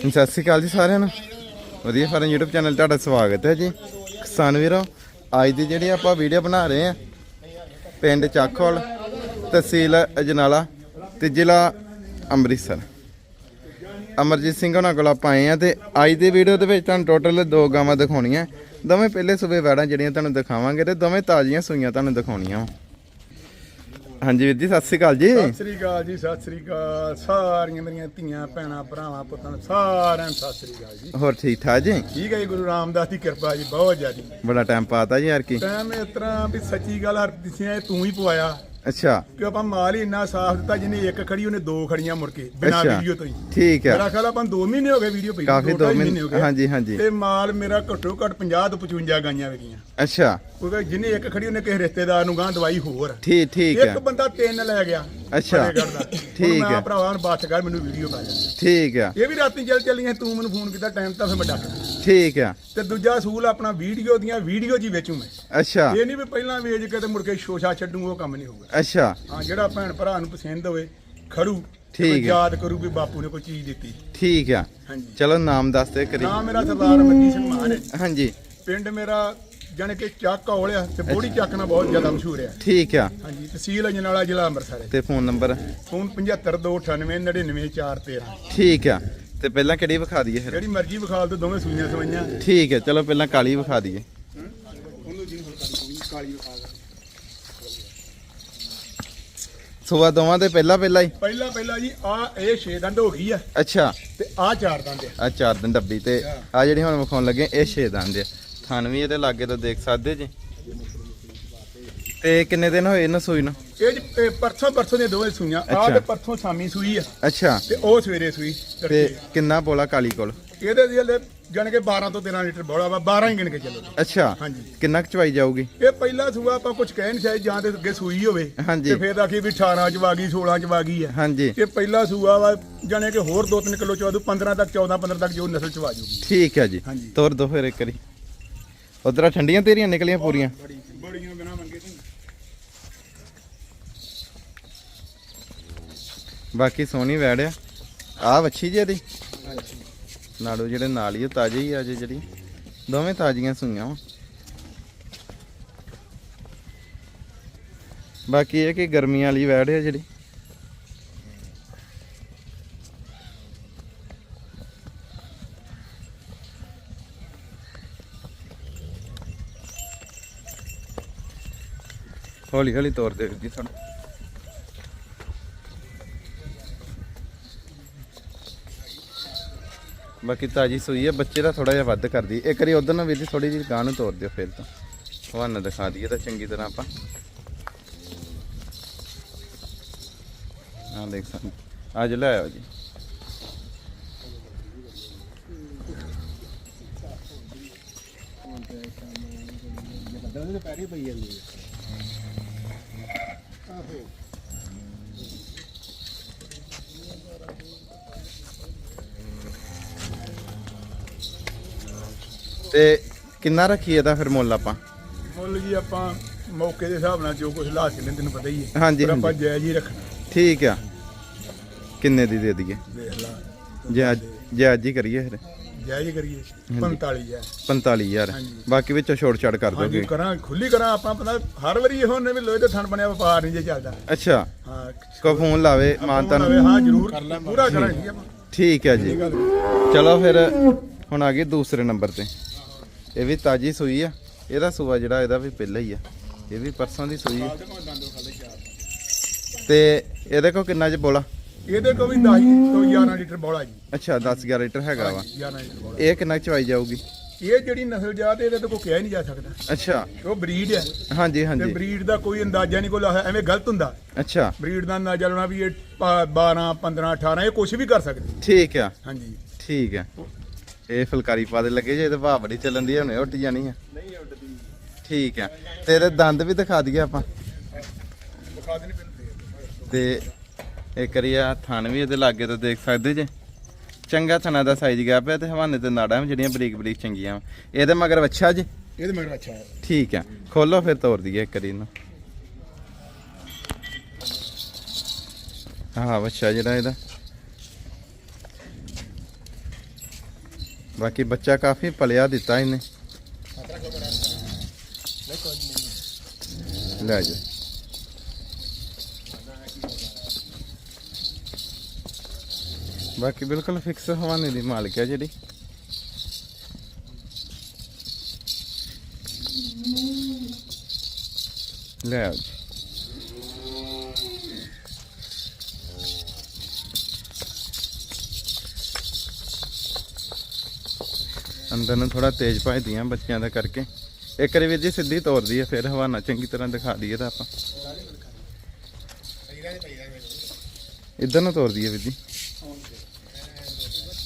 ਸਤਿ ਸ਼੍ਰੀ ਅਕਾਲ ਜੀ ਸਾਰਿਆਂ ਨੂੰ। ਵਧੀਆ ਫਾਰਮ YouTube ਚੈਨਲ ਤੁਹਾਡਾ ਸਵਾਗਤ ਹੈ ਜੀ। ਕਿਸਾਨ ਵੀਰੋ, ਅੱਜ ਦੀ ਜਿਹੜੀ ਆਪਾਂ ਵੀਡੀਓ ਬਣਾ ਰਹੇ ਆ ਪਿੰਡ ਚੱਕੋਲ ਤਹਿਸੀਲ ਅਜਨਾਲਾ ਤੇ ਜ਼ਿਲ੍ਹਾ ਅੰਮ੍ਰਿਤਸਰ। ਅਮਰਜੀਤ ਸਿੰਘ ਉਹਨਾਂ ਕੋਲ ਆਪਾਂ ਆਏ ਆ ਤੇ ਅੱਜ ਦੀ ਵੀਡੀਓ ਦੇ ਵਿੱਚ ਤੁਹਾਨੂੰ ਟੋਟਲ ਦੋ ਗਾਵਾਂ ਦਿਖਾਉਣੀਆਂ। ਦੋਵੇਂ ਪਹਿਲੇ ਸੂਬੇ ਵੈੜਾਂ ਜਿਹੜੀਆਂ ਤੁਹਾਨੂੰ ਦਿਖਾਵਾਂਗੇ ਤੇ ਦੋਵੇਂ ਤਾਜ਼ੀਆਂ ਸੂਈਆਂ ਤੁਹਾਨੂੰ ਦਿਖਾਉਣੀਆਂ ਵਾਂ। ਹਾਂਜੀ ਵੀਰ ਜੀ ਸਤਿ ਸ਼੍ਰੀ ਅਕਾਲ ਜੀ। ਸਤਿ ਸ੍ਰੀ ਅਕਾਲ ਜੀ ਸਤਿ ਸ੍ਰੀ ਅਕਾਲ। ਸਾਰੀਆਂ ਮੇਰੀਆਂ ਧੀਆਂ ਭੈਣਾਂ ਭਰਾਵਾਂ ਪੁੱਤਾਂ ਸਾਰਿਆਂ ਨੂੰ ਸਤਿ ਸ੍ਰੀ ਅਕਾਲ ਜੀ। ਹੋਰ ਠੀਕ ਠਾਕ ਜੀ? ਠੀਕ ਹੈ ਜੀ ਗੁਰੂ ਰਾਮਦਾਸ ਦੀ ਕਿਰਪਾ ਜੀ ਬਹੁਤ ਜ਼ਿਆਦੀ। ਬੜਾ ਟਾਈਮ ਪਾਤਾ ਜੀ ਯਾਰ ਕੀ ਟਾਈਮ ਇਸ ਤਰ੍ਹਾਂ ਵੀ ਸੱਚੀ ਗੱਲ ਹਰ ਦਿਸਿਆ ਤੂੰ ਹੀ ਪਵਾਇਆ। ਅੱਛਾ। ਕਿ ਆਪਾਂ ਮਾਲ ਹੀ ਇੰਨਾ ਸਾਫ਼ ਦਿੱਤਾ ਜਿਹਨੇ ਇੱਕ ਖੜੀ ਉਹਨੇ ਦੋ ਖੜੀਆਂ ਮੁੜ ਕੇ ਬਿਨਾਂ ਅੱਛਾ। ਵੀਡੀਓ ਤੋਂ ਹੀ। ਠੀਕ ਹੈ। ਮੇਰਾ ਖਿਆਲ ਆਪਾਂ 2 ਮਹੀਨੇ ਹੋ ਗਏ ਵੀਡੀਓ ਪਈ ਕਾਫੀ ਦੋ ਢਾਈ ਮਹੀਨੇ ਹੋ ਗਏ। ਹਾਂਜੀ ਹਾਂਜੀ। ਤੇ ਮਾਲ ਮੇਰਾ ਘੱਟੋ ਘੱਟ 50 ਤੋਂ 55 ਗਾਈਆਂ ਵੇਗੀਆਂ ਅੱਛਾ। ਕਿਉਂਕਿ ਜਿਹਨੇ ਇੱਕ ਖੜੀ ਉਹਨੇ ਕਿਸੇ ਰਿਸ਼ਤੇਦਾਰ ਨੂੰ ਗਾਂ ਦਵਾਈ ਹੋਰ। ਠੀਕ ਠੀਕ ਇੱਕ ਹੈ। ਬੰਦਾ ਤਿੰਨ ਲੈ ਗਿਆ। ਅੱਛਾ। ਫਤਿਹਗੜ੍ਹ ਦਾ। ਹੁਣ ਠੀਕ ਮੈਂ ਹੈ। ਭਰਾਵਾਂ ਨੂੰ ਬਾਤ ਕਰ ਮੈਨੂੰ ਵੀਡੀਓ ਪਾ ਜਾ ਠੀਕ ਹੈ। ਇਹ ਵੀ ਰਾਤੀ ਚੱਲ ਚੱਲੀਆਂ ਤੂੰ ਮੈਨੂੰ ਫੋਨ ਕੀਤਾ ਟਾਈਮ ਤਾਂ ਫਿਰ ਮੈਂ ਡੱਕ ਲਿਆ। ਠੀਕ ਹੈ। ਤੇ ਦੂਜਾ ਸੂਲ ਆਪਣਾ ਵੀਡੀਓ ਦੀਆਂ ਵੀਡੀਓ ਜੀ ਵੇਚੂ ਮੈਂ। ਅੱਛਾ। ਇਹ ਨਹੀਂ ਵੀ ਪਹਿਲਾਂ ਵੇਚ ਕੇ ਤੇ ਮੁੜ ਕੇ ਸ਼ੋਸ਼ਾ ਛੱਡੂ ਉਹ ਕੰਮ ਨਹੀਂ ਹੋਊਗਾ। ਅੱਛਾ। ਹਾਂ ਜਿਹੜਾ ਭੈਣ ਭਰਾ ਨੂੰ ਪਸੰਦ ਹੋਵੇ ਖੜੂ ਤੇ ਠੀਕ ਕੋਈ ਹੈ। ਯਾਦ ਕਰੂ ਵੀ ਬਾਪੂ ਨੇ ਕੋਈ ਚੀਜ਼ ਦਿੱਤੀ। ਠੀਕ ਹੈ। ਹਾਂਜੀ। ਚਲੋ ਨਾਮ ਦੱਸ ਦੇ ਕਰੀ ਨਾਮ ਮੇਰਾ ਸਰਦਾਰ ਮੱਤੀ ਸਿੰਘ ਮਾਨ ਹੈ। ਹਾਂਜੀ। ਪਿੰਡ ਮੇਰਾ ਜਾਣੀ ਕਿ ਚੱਕ ਔਲਿਆ ਤੇ ਬੋੜੀ ਚੱਕ ਨਾਲ ਬਹੁਤ ਜ਼ਿਆਦਾ ਮਸ਼ਹੂਰ ਹੈ ਠੀਕ ਆ। ਹਾਂਜੀ ਤਹਿਸੀਲ ਅਜਨਾਲਾ ਜ਼ਿਲ੍ਹਾ ਅੰਮ੍ਰਿਤਸਰ ਹੈ ਤੇ ਫੋਨ ਨੰਬਰ? ਫੋਨ 7529899413 ਠੀਕ ਆ। ਤੇ ਪਹਿਲਾਂ ਕਿਹੜੀ ਵਿਖਾ ਦਈਏ ਫਿਰ? ਜਿਹੜੀ ਮਰਜ਼ੀ ਵਿਖਾਲ ਦੋ ਦੋਵੇਂ ਸੂਈਆਂ ਸਵਾਈਆਂ। ਠੀਕ ਹੈ ਚਲੋ ਪਹਿਲਾਂ ਕਾਲੀ ਵਿਖਾ ਦਈਏ। ਉਹਨੂੰ ਜੀ ਕਾਲੀ ਦੋਵਾਂ ਦੇ ਪਹਿਲਾਂ ਪਹਿਲਾਂ ਹੀ? ਪਹਿਲਾ ਪਹਿਲਾ ਜੀ ਆ ਇਹ 6 ਦੰਦ ਹੋ ਗਈ ਆ। ਅੱਛਾ। ਤੇ ਆ ਚਾਰ ਦੰਦ ਆ। ਆ ਚਾਰ ਦਿਨ ਡੱਬੀ ਤੇ ਆ ਜਿਹੜੀ ਹੁਣ ਵਿਖਾਉਣ ਲੱਗੇ ਇਹ ਛੇ ਦੰਦ ਆ। ਥਣ ਵੀ ਇਹਦੇ ਲਾਗੇ ਤੋਂ ਦੇਖ ਸਕਦੇ ਜੀ। ਤੇ ਕਿੰਨੇ ਦਿਨ ਹੋਏ ਇਹਨਾਂ ਸੂਈ ਨੂੰ? ਇਹ ਜੀ, ਇਹ ਪਰਸੋਂ ਪਰਸੋਂ ਦੀਆਂ ਦੋਵੇਂ ਸੂਈਆਂ। ਆ ਅੱਛਾ। ਤੇ ਪਰਸੋਂ ਸ਼ਾਮੀ ਸੂਈ ਆ। ਅੱਛਾ। ਤੇ ਉਹ ਸਵੇਰੇ ਸੂਈ ਤੇ ਤੜਕੇ। ਕਿੰਨਾ ਬੋਲਾ ਕਾਲੀ ਕੋਲ? ਇਹਦੇ ਦੀ ਹਲੇ ਜਾਣ ਕੇ 12 ਤੋਂ 13 ਲੀਟਰ ਬੋਲਾ ਵਾ 12 ਹੀ ਗਿਣ ਕੇ ਚੱਲੋ। ਅੱਛਾ। ਹਾਂਜੀ। ਕਿੰਨਾ ਕੁ ਚਵਾਈ ਜਾਊਗੀ? ਇਹ ਪਹਿਲਾ ਸੂਆ ਆਪਾਂ ਕੁਝ ਕਹਿ ਨਹੀਂ ਸਕਦੇ ਜਾਂ ਤੇ ਅੱਗੇ ਸੂਈ ਹੋਵੇ। ਹਾਂਜੀ। ਤੇ ਫੇਰ ਆਖੀ ਵੀ 18 ਚ ਵਾਗੀ 16 ਚ ਵਾਗੀ ਆ। ਹਾਂਜੀ। ਇਹ ਪਹਿਲਾ ਸੂਆ ਵਾ ਜਾਣੇ ਕਿ ਹੋਰ 2-3 ਕਿਲੋ ਚਵਾ ਦੂ 15 ਤੱਕ 14 15 ਤੱਕ ਜੋ ਨਸਲ ਚਵਾ ਜੂਗੀ। ਠੀਕ ਹੈ ਜੀ। ਹਾਂਜੀ। ਤੋਰ ਦੋ ਫਿਰ ਇੱਕ ਵਾਰੀ। ਉਧਰ ਠੰਡੀਆਂ ਤੇਰੀਆਂ ਨਿਕਲੀਆਂ ਪੂਰੀਆਂ। ਬੜੀਆਂ ਬਿਨਾ ਮੰਗੇ ਤੇ ਬਾਕੀ ਸੋਹਣੀ ਵੈੜ ਆ। ਆ ਵੱਛੀ ਜੀ ਇਹਦੀ? ਨਾੜੂ ਜਿਹੜੇ ਨਾਲ ਹੀ ਤਾਜ਼ੇ ਹੀ ਆ ਜੇ ਜਿਹੜੀ। ਦੋਵੇਂ ਤਾਜ਼ੀਆਂ ਸੂਈਆਂ ਵਾ। ਬਾਕੀ ਇਹ ਕਿ ਗਰਮੀਆਂ ਵਾਲੀ ਵੈੜ ਆ ਜਿਹੜੀ? ਹੌਲੀ ਹੌਲੀ ਤੋਰ ਦੇ ਜੀ ਤੁਹਾਨੂੰ। ਬਾਕੀ ਤਾਜੀ ਸੂਈ ਹੈ, ਬੱਚੇ ਦਾ ਥੋੜਾ ਜਿਹਾ ਵੱਧ ਕਰਦੀ ਇੱਕ ਵਾਰੀ ਉਧਰ ਨੂੰ ਵੀ ਦੀ ਥੋੜੀ ਜਿਹੀ ਗਾਂ ਨੂੰ ਤੋਰ ਦਿਓ ਫਿਰ ਤਾਂ। ਹਵਾਨਾ ਦਿਖਾ ਦਈਏ ਤਾਂ ਚੰਗੀ ਤਰ੍ਹਾਂ ਆਪਾਂ। ਆ ਦੇਖ ਸਕਦੇ ਅੱਜ ਲੈ ਆਓ ਜੀ। ਤੇ ਕਿੰਨਾ ਰੱਖੀ ਇਹਦਾ ਫਿਰ ਮੁੱਲ ਆਪਾਂ? ਮੁੱਲ ਜੀ ਆਪਾਂ ਮੌਕੇ ਦੇ ਹਿਸਾਬ ਨਾਲ ਜੋ ਕੁਝ ਲਾ ਕੇ ਲੈਂਦੇ ਤੈਨੂੰ ਪਤਾ ਹੀ ਹੈ। ਹਾਂਜੀ, ਪਰ ਆਪਾਂ ਹਾਂਜੀ। ਜਾਇਜ਼ ਹੀ ਰੱਖਣਾ। ਠੀਕ ਆ। ਕਿੰਨੇ ਦੀ ਦੇ ਦਈਏ? ਦੇਖ ਲਾ। ਜੇ ਅੱਜ ਜੇ ਅੱਜ ਹੀ ਕਰੀਏ ਫਿਰ। ਜਾਇਜ਼ ਕਰੀਏ 45 ਹੈ 45000 ਹਾਂਜੀ। ਬਾਕੀ ਵਿੱਚੋਂ ਛੋੜ ਛਾੜ ਕਰ ਹਾਂਜੀ ਦੋਗੇ? ਕਰਾਂ ਖੁੱਲੀ ਕਰਾਂ ਆਪਾਂ ਪਤਾ ਹਰ ਵਾਰੀ ਇਹੋ ਨੇ ਵੀ ਲੋਹੇ ਦੇ ਥਣ ਬਣਿਆ ਵਪਾਰ ਨਹੀਂ ਜੇ ਚੱਲਦਾ। ਅੱਛਾ। ਹਾਂ ਕੋ ਫੋਨ ਲਾਵੇ ਮਾਨਤਾ ਨੂੰ ਹਾਂ ਜ਼ਰੂਰ ਪੂਰਾ ਕਰਾਂਗੇ ਆਪਾਂ। ਠੀਕ ਹੈ ਜੀ। ਚਲੋ ਫਿਰ ਹੁਣ ਆ ਗਏ ਦੂਸਰੇ ਨੰਬਰ ਤੇ। ਇਹ ਵੀ ਤਾਜੀ ਸੂਈ ਆ। ਇਹਦਾ ਸੂਆ ਜਿਹੜਾ ਇਹਦਾ ਵੀ ਪਹਿਲਾਂ ਹੀ ਆ। ਇਹ ਵੀ ਪਰਸੋਂ ਦੀ ਸੂਈ ਆ। ਤੇ ਇਹਦੇ ਕੋ ਕਿੰਨਾ ਚ ਬੋਲਾ? ਇਹਦੇ ਕੋ ਵੀ 10 ਤੋਂ 11 ਲੀਟਰ ਬੋਲਾ ਜੀ। ਅੱਛਾ 10 11 ਲੀਟਰ ਹੈਗਾ ਵਾ। 11 ਲੀਟਰ ਬੋਲਾ। ਇਹ ਕਿੰਨਾ ਚਵਾਈ ਜਾਊਗੀ? ਇਹ ਜਿਹੜੀ ਨਸਲ ਜਾਤ ਇਹਦੇ ਤੋਂ ਕੋਈ ਕਿਹਾ ਹੀ ਨਹੀਂ ਜਾ ਸਕਦਾ। ਅੱਛਾ। ਉਹ ਬਰੀਡ ਹੈ। ਹਾਂਜੀ ਤੇ ਹਾਂਜੀ। ਬਰੀਡ ਦਾ ਕੋਈ ਅੰਦਾਜ਼ਾ ਨਹੀਂ ਕੋਈ ਐਵੇਂ ਗਲਤ ਹੁੰਦਾ। ਅੱਛਾ। ਬਰੀਡ ਦਾ ਅੰਦਾਜ਼ਾ ਲਾਉਣਾ ਵੀ ਇਹ 12 15 18 ਇਹ ਕੁਝ ਵੀ ਕਰ ਸਕਦੀ। ਠੀਕ ਆ। ਹਾਂਜੀ। ਠੀਕ ਆ। ਇਹ ਫੁਲਕਾਰੀ ਪਾ ਦੇ ਲੱਗੇ ਜੇ ਇਹਦੇ ਭਾਅ ਬੜੀ ਚੱਲਣ ਦੀ ਹੁਣੇ ਉੱਡ ਜਾਣੀ ਆ। ਨਹੀਂ ਉੱਡਦੀ ਠੀਕ ਆ। ਤੇ ਇਹਦੇ ਦੰਦ ਵੀ ਦਿਖਾ ਦਈਏ ਆਪਾਂ। ਵਿਖਾ ਦੇਣੀ ਪੈਂਦੀ ਤੇ ਇੱਕ ਵਾਰੀ ਆ ਥਣ ਵੀ ਇਹਦੇ ਲਾਗੇ ਤੋਂ ਦੇਖ ਸਕਦੇ ਜੇ। ਚੰਗਾ ਥਣਾ ਦਾ ਸਾਈਜ਼ ਗਿਆ ਪਿਆ ਤੇ ਹਵਾਨੇ ਤੇ ਨਾੜਾਂ ਜਿਹੜੀਆਂ ਬਰੀਕ ਬਰੀਕ ਚੰਗੀਆਂ। ਇਹਦੇ ਮਗਰ ਵੱਛਾ ਜੀ। ਇਹਦੇ ਮਗਰ ਹੈ। ਠੀਕ ਆ ਖੋਲੋ ਫਿਰ ਤੋੜ ਦਈਏ ਇੱਕ ਵਾਰੀ ਇਹਨੂੰ। ਆਹ ਵੱਛਾ ਜਿਹੜਾ ਇਹਦਾ। ਬਾਕੀ ਬੱਚਾ ਕਾਫੀ ਪਲਿਆ ਦਿੱਤਾ ਇਹਨੇ। ਲੈ ਜਾ ਬਾਕੀ ਬਿਲਕੁਲ ਫਿਕਸ ਹਵਾਨੇ ਦੀ ਮਾਲਕ ਹੈ ਜਿਹੜੀ। ਲੈ ਆਓ ਜੀ। ਅੰਦਰ ਨੂੰ ਥੋੜਾ ਤੇਜ਼ ਭਜਦੀਆਂ ਬੱਚਿਆਂ ਦਾ ਕਰਕੇ। ਇੱਕ ਵਾਰੀ ਵੀਰ ਜੀ ਸਿੱਧੀ ਤੋਰਦੀ ਹੈ ਫਿਰ ਹਵਾਨਾ ਚੰਗੀ ਤਰ੍ਹਾਂ ਦਿਖਾ ਦਈਏ ਤਾਂ ਆਪਾਂ। ਇਧਰ ਨੂੰ ਤੋਰਦੀ ਹੈ ਵੀਰ ਜੀ।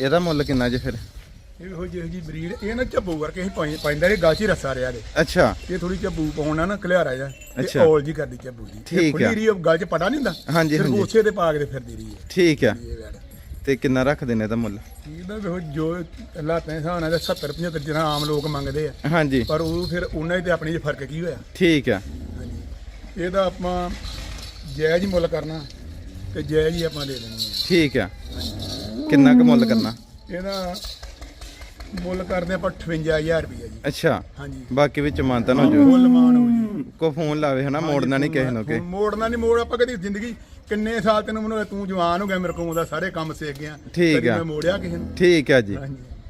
ਇਹਦਾ ਮੁੱਲ ਕਿੰਨਾ ਜੇ ਫਿਰ? ਇਹੋ ਜਿਹੀ ਜੀ ਬਰੀਡ ਇਹ ਨਾ ਝੱਬੂ ਕਰਕੇ ਹੀ ਪਾਈ ਪੈਂਦਾ ਇਹ ਗਾਚੀ ਰੱਸਾ ਰਿਆ ਦੇ ਅੱਛਾ। ਇਹ ਥੋੜੀ ਝੱਬੂ ਪਾਉਣਾ ਨਾ ਖਲਿਆਰਾ ਜਾ ਅੱਛਾ। ਔਲ ਜੀ ਕਰਦੀ ਝੱਬੂ ਦੀ। ਠੀਕ ਆ। ਰੀ ਗਲ ਚ ਪਟਾ ਨਹੀਂ ਹੁੰਦਾ। ਹਾਂਜੀ, ਹਾਂਜੀ। ਉਸੇ ਤੇ ਪਾਗ ਦੇ ਫਿਰਦੀ ਰਹੀ ਹੈ ਠੀਕ ਵੈੜ ਤੇ ਕਿੰਨਾ ਰੱਖਦੇ ਨੇ ਇਹਦਾ ਮੁੱਲ? ਇਹਦਾ ਵੀ ਉਹ ਜੋ ਅੱਲਾ ਪੈਸਾ ਹੋਣਾ ਦਾ 70 75 ਜਿਹੜਾ ਆਮ ਲੋਕ ਮੰਗਦੇ ਆ। ਹਾਂਜੀ। ਪਰ ਉਹ ਫਿਰ ਉਹਨਾਂ ਹੀ ਤੇ ਆਪਣੀ 'ਚ ਫ਼ਰਕ ਕੀ ਹੋਇਆ? ਠੀਕ ਆ। ਹਾਂਜੀ। ਇਹਦਾ ਆਪਾਂ ਜਾਇਜ਼ ਹੀ ਮੁੱਲ ਕਰਨਾ ਤੇ ਜਾਇਜ਼ ਹੀ ਆਪਾਂ ਦੇ ਦੇਣੀ। ਹੈ ਠੀਕ ਆ। ਕਿੰਨਾ ਕੁ ਮੁੱਲ ਕਰਨਾ? ਇਹਦਾ ਮੁੱਲ ਕਰਦੇ ਆਪਾਂ 58000 ਰੁਪਏ ਜੀ। ਅੱਛਾ। ਹਾਂਜੀ। ਬਾਕੀ ਵਿੱਚ ਮਾਨਤਨ ਹੋ ਜਾਊ ਮੁੱਲ ਮਾਨ ਹੋ ਜੀ ਕੋ ਫੋਨ ਲਾਵੇ ਹਨਾ ਮੋੜਨਾ ਨਹੀਂ ਕਿਸੇ ਨੂੰ ਕਿ। ਮੋੜਨਾ ਨਹੀਂ ਮੋੜ ਆਪਾਂ ਕਦੀ ਜ਼ਿੰਦਗੀ ਕਿੰਨੇ ਸਾਲ ਤੈਨੂੰ ਮੈਨੂੰ ਤੂੰ ਜਵਾਨ ਹੋ ਗਿਆ ਮੇਰੇ ਕੋਲ ਦਾ ਸਾਰੇ ਕੰਮ ਸਿੱਖ ਗਿਆ। ਠੀਕ ਆ। ਮੈਂ ਮੋੜਿਆ ਕਿਸੇ ਨੂੰ? ਠੀਕ ਆ ਜੀ।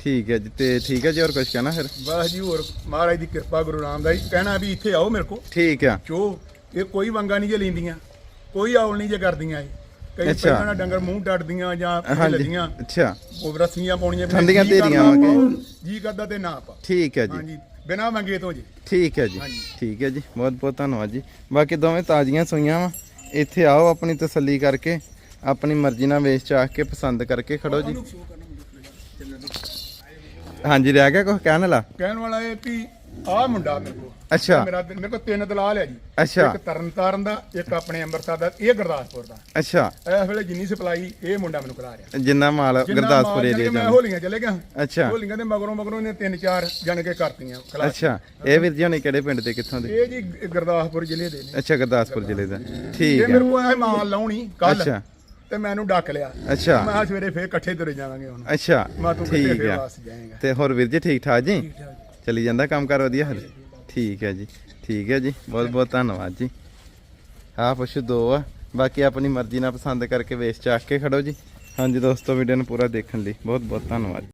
ਠੀਕ ਹੈ ਜੀ ਤੇ ਠੀਕ ਹੈ ਜੀ ਹੋਰ ਕੁਝ ਕਹਿਣਾ ਫਿਰ? ਬਸ ਜੀ ਹੋਰ ਮਹਾਰਾਜ ਦੀ ਕਿਰਪਾ ਗੁਰੂ ਰਾਮਦਾਸ ਕਹਿਣਾ ਵੀ ਇੱਥੇ ਆਓ ਮੇਰੇ ਕੋਲ। ਠੀਕ ਆ। ਚੋ ਇਹ ਕੋਈ ਵੰਗਾ ਨਹੀਂ ਜੇ ਲੈਂਦੀਆਂ ਕੋਈ ਆਉਲ ਨਹੀਂ ਜੇ ਕਰਦੀਆਂ ਇਹ। ਕਈ ਅੱਛਾ। ਪਹਿਲਾਂ ਡੰਗਰ ਮੂੰਹ ਡੱਡਦੀਆਂ ਜਾਂ ਹਾਂਜੀ ਲੱਦੀਆਂ। ਅੱਛਾ। ਉਹ ਰੱਸੀਆਂ ਪਾਉਣੀਆਂ ਵੀ ਠੰਡੀਆਂ ਜੀ ਤੇਰੀਆਂ ਕਰਦਾ। ਪਾਓ, ਜੀ ਕਰਦਾ ਤੇ ਨਾ ਪਾ ਠੀਕ ਹੈ ਜੀ। ਹਾਂਜੀ ਬਿਨਾ ਮੰਗੇ ਤੋਂ ਜੀ। ਠੀਕ ਹੈ ਜੀ। ਠੀਕ ਹੈ ਜੀ। ਬਹੁਤ ਬਹੁਤ ਧੰਨਵਾਦ ਜੀ। ਬਾਕੀ ਦੋਵੇਂ ਤਾਜ਼ੀਆਂ ਸੂਈਆਂ ਵਾ। ਇੱਥੇ ਆਓ ਆਪਣੀ ਤਸੱਲੀ ਕਰਕੇ ਆਪਣੀ ਮਰਜ਼ੀ ਨਾਲ ਵੇਚ ਚਾਹ ਕੇ ਪਸੰਦ ਕਰਕੇ ਖੜੋ ਜੀ। ਹਾਂਜੀ ਰਹਿ ਗਿਆ ਕੁਝ ਕਹਿਣ ਵਾਲਾ? ਕਹਿਣ ਵਾਲਾ ਇਹ ਵੀ ਆਹ ਮੁੰਡਾ ਮੇਰੇ ਕੋਲ। ਅੱਛਾ। ਮੇਰਾ ਮੇਰੇ ਕੋਲ ਤਿੰਨ ਦਲਾਲ ਹੈ ਜੀ। ਅੱਛਾ। ਇੱਕ ਤਰਨਤਾਰਨ ਦਾ ਇੱਕ ਆਪਣੇ ਅੰਮ੍ਰਿਤਸਰ ਦਾ ਇਹ ਗੁਰਦਾਸਪੁਰ ਦਾ। ਅੱਛਾ। ਇਸ ਵੇਲੇ ਜਿੰਨੀ ਸਪਲਾਈ ਇਹ ਮੁੰਡਾ ਮੈਨੂੰ ਕਰਾ ਰਿਹਾ। ਜਿੰਨਾ ਮਾਲ ਜਿੰਨਾ ਗੁਰਦਾਸਪੁਰ ਮਾਲ ਏਰੀਆ ਜਾਣੀ ਮੈਂ ਹੋਲੀਆਂ ਚਲੇ ਗਿਆ। ਅੱਛਾ। ਹੋਲੀਆਂ ਦੇ ਮਗਰੋਂ ਮਗਰੋਂ ਨੇ ਤਿੰਨ ਚਾਰ ਜਣ ਕੇ ਕਰਤੀਆਂ ਖਲਾਸ। ਅੱਛਾ। ਇਹ ਵੀਰ ਜੀ ਹੁਣੇ ਕਿਹੜੇ ਪਿੰਡ ਦੇ ਕਿੱਥੋਂ ਦੇ? ਇਹ ਜੀ ਗੁਰਦਾਸਪੁਰ ਜ਼ਿਲ੍ਹੇ ਦੇ ਨੇ। ਅੱਛਾ ਗੁਰਦਾਸਪੁਰ ਜ਼ਿਲ੍ਹੇ ਦਾ। ਇਹ ਠੀਕ ਮੇਰੇ ਹੈ। ਕੋਲ ਆਏ ਮਾਲ ਲਾਉਣੀ ਕੱਲ ਅੱਛਾ। ਤੇ ਮੈਨੂੰ ਡੱਕ ਲਿਆ। ਅੱਛਾ। ਮੈਂ ਕਿਹਾ ਸਵੇਰੇ ਫੇਰ ਇਕੱਠੇ ਤੁਰੇ ਜਾਵਾਂਗੇ ਹੁਣ। ਅੱਛਾ। ਮੈਂ ਤੂੰ ਕਿੱਥੇ ਠੀਕ ਫੇਰ ਵਾਸ ਜਾਏਗਾ। ਤੇ ਹੋਰ ਵੀਰ ਜੀ ਠੀਕ ਠਾਕ ਜੀ ਚਲੀ ਜਾਂਦਾ ਕੰਮ ਕਰ ਵਧੀਆ ਹਲੇ? ਠੀਕ ਹੈ ਜੀ, ਠੀਕ ਹੈ ਜੀ, ਬਹੁਤ ਬਹੁਤ ਧੰਨਵਾਦ ਜੀ। ਆਹ ਪਸ਼ੂ ਦੋ ਆ, ਬਾਕੀ ਆਪਣੀ ਮਰਜ਼ੀ ਨਾਲ ਪਸੰਦ ਕਰਕੇ ਵੇਚ ਚਾਕ ਕੇ ਖੜੋ ਜੀ। ਹਾਂਜੀ ਦੋਸਤੋ ਵੀਡੀਓ ਨੂੰ ਪੂਰਾ ਦੇਖਣ ਲਈ ਬਹੁਤ ਬਹੁਤ ਧੰਨਵਾਦ।